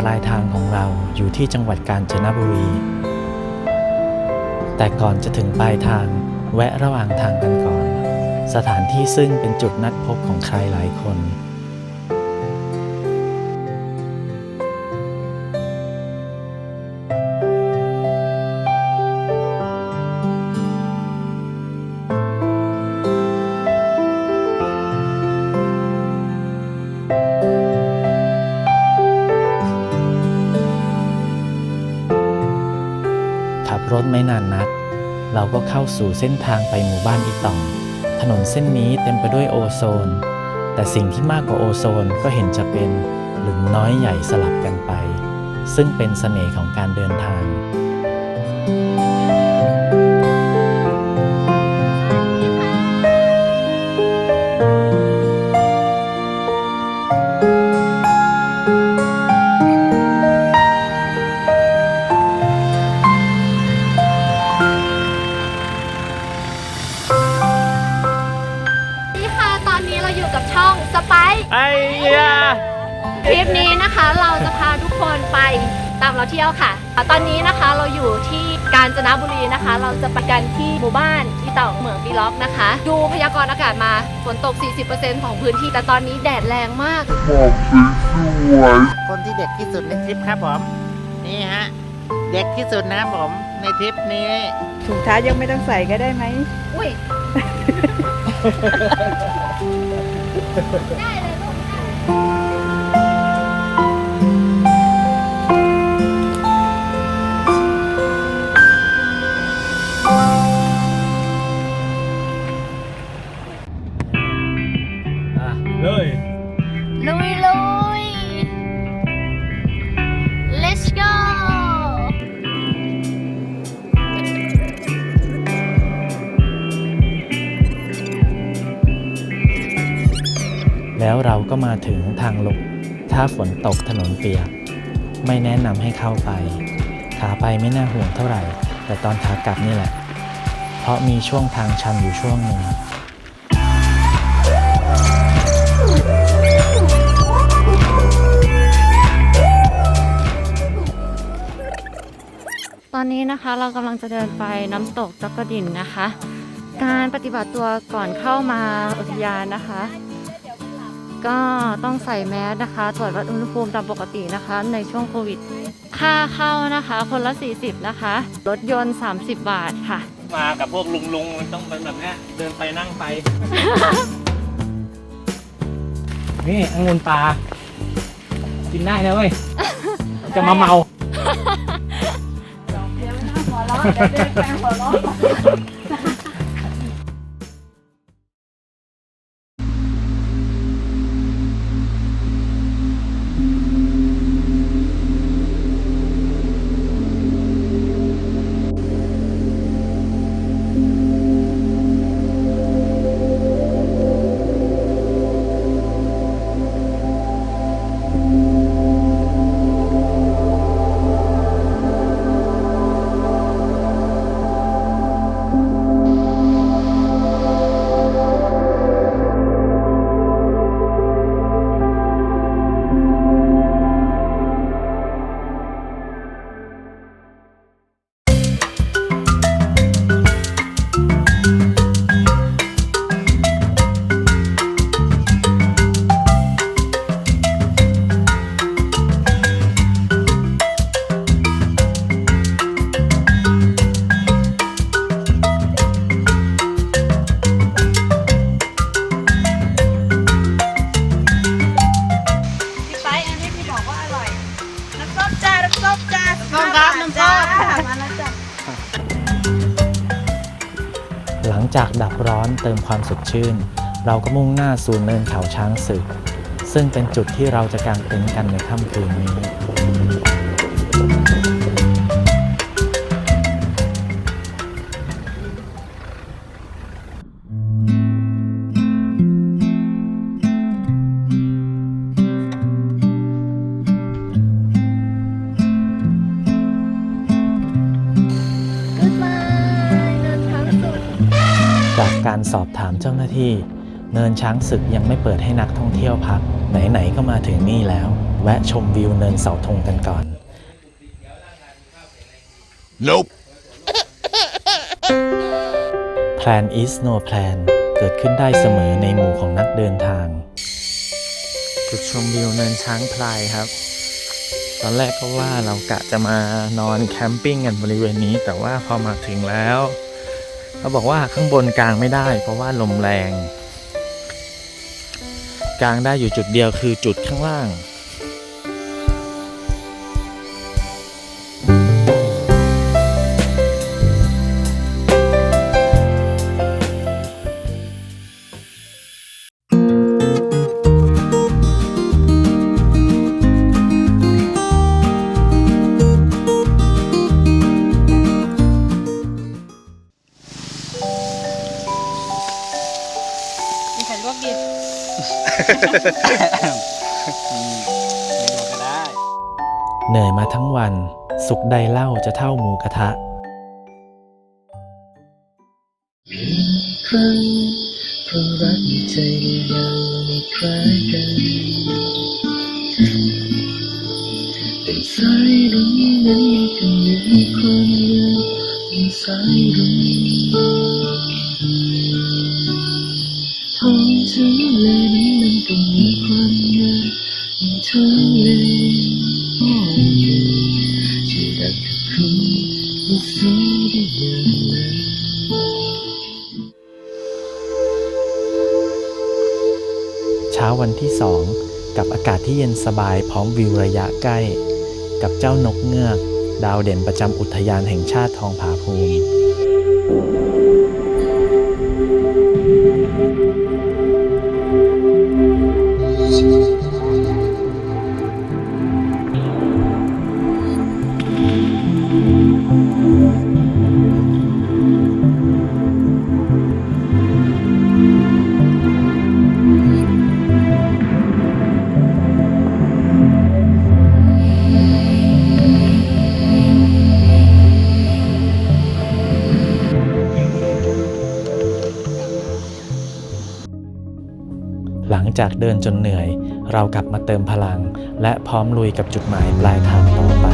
ปลายทางของเราอยู่ที่จังหวัดกาญจนบุรี แต่ก่อนจะถึงปลายทางแวะระหว่างทางกันก่อน สถานที่ซึ่งเป็นจุดนัดพบของใครหลายคน ขับรถไม่นานนัก เราก็เข้าสู่เส้นทางไปหมู่บ้านอีตอง ถนนเส้นนี้เต็มไปด้วยโอโซน แต่สิ่งที่มากกว่าโอโซนก็เห็นจะเป็นหลุมน้อยใหญ่สลับกันไป ซึ่งเป็นเสน่ห์ของการเดินทาง คลิปนี้นะคะเราจะพาทุกคนไปตามเราเที่ยวค่ะ ตอนนี้นะคะเราอยู่ที่กาญจนบุรีนะคะ เราจะไปกันที่หมู่บ้านที่เต่าเหมืองปีล็อกนะคะ ดูพยากรณ์อากาศมาฝนตก 40%ของพื้นที่ แต่ตอนนี้แดดแรงมากคนที่เด็กที่สุดในทริปครับผมนี่ฮะเด็กที่สุดนะครับผมในทริปนี้ถุงเท้ายังไม่ต้องใส่ก็ได้ไหมอุ้ยได้เลยลูกเล แล้วเราก็มาถึงทางลงถ้าฝนตกถนนเปียก ไม่แนะนำให้เข้าไป ขาไปไม่น่าห่วงเท่าไหร่ แต่ตอนขากลับนี่แหละ เพราะมีช่วงทางชันอยู่ช่วงหนึ่งตอนนี้นะคะเรากำลังจะเดินไปน้ำตกจักกระดินนะคะ การปฏิบัติตัวก่อนเข้ามาอุทยานนะคะ ก็ต้องใส่แมสนะคะ ตรวจวัดอุณหภูมิตามปกตินะคะ ในช่วงโควิด ค่าเข้านะคะ คนละ 40 นะคะ รถยนต์ 30 บาทค่ะ มากับพวกลุงลุงๆมันต้องเป็นแบบเนี้ยเดินไปนั่งไป นี่องุ่นปลากินได้นะเว้ย จะมาเมาพี่ไป จากดับร้อนเติมความสดชื่น เราก็มุ่งหน้าสู่เนินเขาช้างศึก ซึ่งเป็นจุดที่เราจะกางเต็นท์กันในค่ำคืนนี้ กการสอบถามเจ้าหน้าที่ เนินช้างศึกยังไม่เปิดให้นักท่องเที่ยวพัก ไหนๆก็มาถึงนี่แล้ว แวะชมวิวเนินเสาธงกันก่อน Nope. Plan is no plan เกิดขึ้นได้เสมอในหมู่ของนักเดินทาง จุดชมวิวเนินช้างพลายครับ ตอนแรกก็ว่าเรากะจะมานอนแคมปิ้งกันบริเวณนี้ แต่ว่าพอมาถึงแล้ว เขาบอกว่าข้างบนกลางไม่ได้ เพราะว่าลมแรง กลางได้อยู่จุดเดียวคือจุดข้างล่าง เหนื่อยมาทั้งวัน สุขใดเล่าจะเท่าหมูกระทะ ครั้งความรักในใจก็ยังไม่คล้ายกันเป็นสายรุ้งนั้นก็มีความเงาเป็นสายรุ้ง ทะเลโอ้ยจะรักกับคุณมาสู้ได้ย่างไรเช้าวันที่สองกับอากาศที่เย็นสบายพร้อมวิวระยะใกล้ กับเจ้านกเงือก ดาวเด่นประจำอุทยานแห่งชาติทองผาภูมิ หลังจากเดินจนเหนื่อย เรากลับมาเติมพลัง และพร้อมลุยกับจุดหมายปลายทางต่อไป